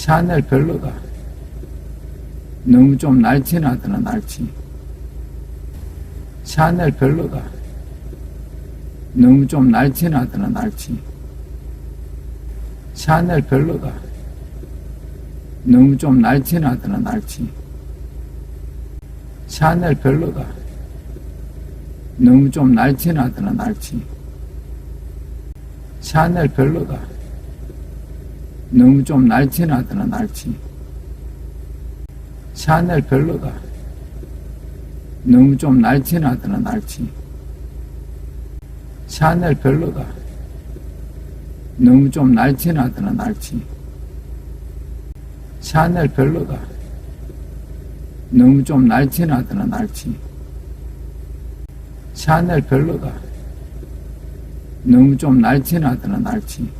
샤넬 별로다. 너무 좀 날씬하더라, 날씬. 샤넬 별로다. 너무 좀 날씬하더라, 날씬. 샤넬 별로다. 너무 좀 날씬하더라, 날씬. 샤넬 별로다. 너무 좀 날씬하더라, 날씬. 샤넬 별로다. 너무 좀 날씬하더라, 날씬. 샤넬 별로다. 너무 좀 날씬하더라, 날씬. 샤넬 별로다. 너무 좀 날씬하더라, 날씬. 샤넬 별로다. 너무 좀 날씬하더라, 날씬. 샤넬 별로다. 너무 좀 날씬하더라, 날씬.